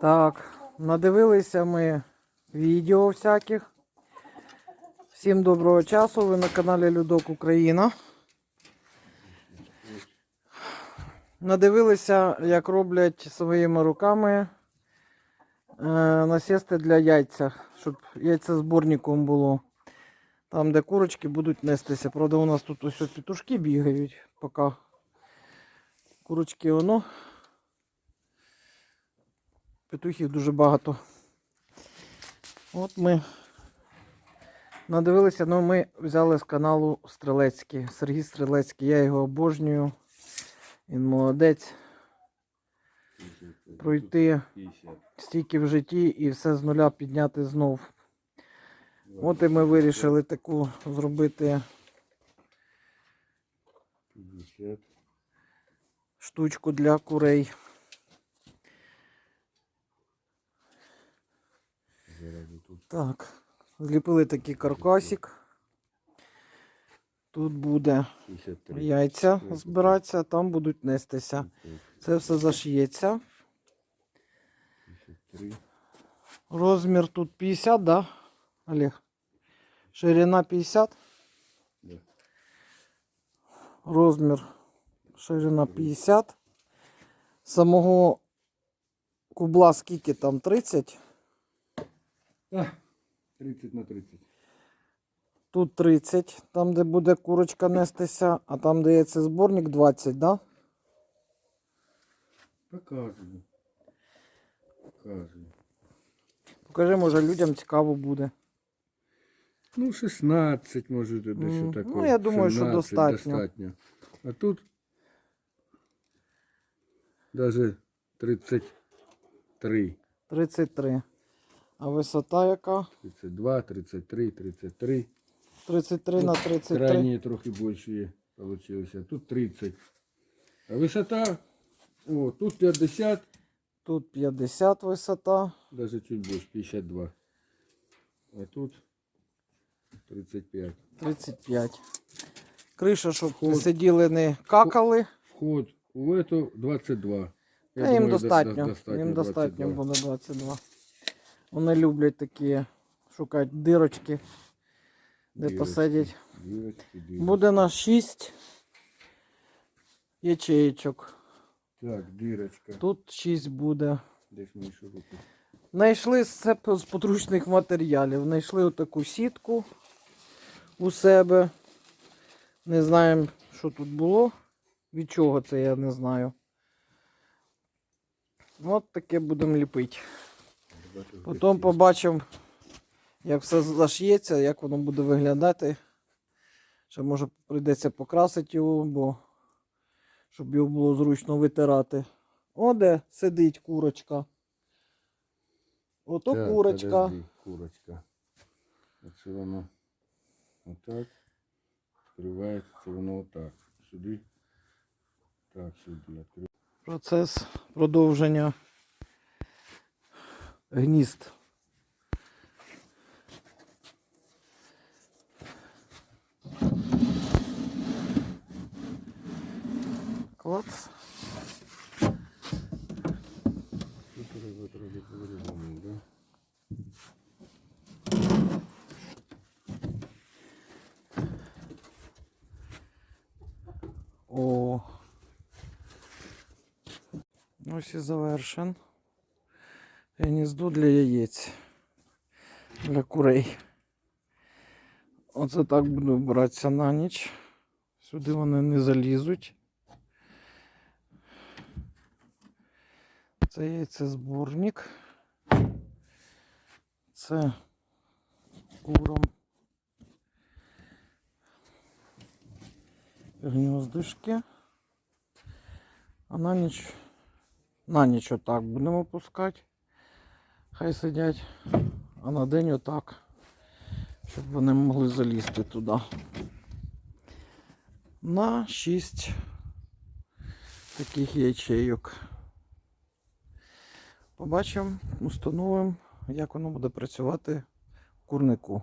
Так, надивилися ми відео всяких. Всім доброго часу. Ви на каналі Людок Україна. Надивилися, як роблять своїми руками е, насісти для яйця, щоб яйцезборником було. Там, де курочки будуть нестися. Правда, у нас тут ось петушки бігають, поки курочки воно. Петухів дуже багато. От ми надивилися, ну ми взяли з каналу Стрелецький. Сергій Стрелецький, я його обожнюю. Він молодець. Пройти стільки в житті і все з нуля підняти знов. От і ми вирішили таку зробити штучку для курей. Зараз тут Так, зліпили такий каркасик. Тут буде 63. яйця збиратися, там будуть нестися. Це все зашиється. Розмір тут 50, да, Олег? Ширина 50. Розмір ширина 50. Самого кубла скільки там 30. А, 30 на 30. Тут 30, там де буде курочка нестися, а там де є цей зборник 20, да? Показую. Показую. Покажи, може людям цікаво буде. Ну, 16 може десь Мгм. отако. Ну, я думаю, що достатньо. достатньо. А тут даже 33. 33. А висота яка? 32, 33, 33. 33 на 33. Крайние трохи більші получилися. Тут 30. А висота, о, тут 50, Тут 50 висота. даже чуть більше, 52. А тут 35. 35. Криша, щоб не Вход. сиділи, не какали. Вход у эту 22. Я А їм думаю, до- достатньо. їм достатньо 22. буде 22. Вони люблять такі шукати дирочки, де Дірочки, посадять. дірочки, дірочки. Буде на 6 ячеєчок. Так, дірочка. Тут 6 буде. Десь руку. Знайшли це з подручних матеріалів. Знайшли отаку сітку у себе. Не знаємо, що тут було. Від чого це я не знаю. От таке будемо ліпити. Потім побачимо, як все заш'ється, як воно буде виглядати. Ще може прийдеться покрасити його, бо щоб його було зручно витирати. О, де сидить курочка. Ото Так, курочка. подожди, курочка. Оце воно отак. Відкривається, воно отак. Сюди. Так, сюди. Процес продовження гнізд. Клац. Тут треба трохи по-другому, да? О. Ось і завершен. Гніздо для яєць. Для курей. Оце так буду братися на ніч. Сюди вони не залізуть. Це яйцезборник. Це куром. гніздишки. А на ніч, на ніч отак будемо пускати. Хай сидять. А на день отак. Щоб вони могли залізти туди. На 6 таких ячейок. Побачимо, установимо, як воно буде працювати в курнику.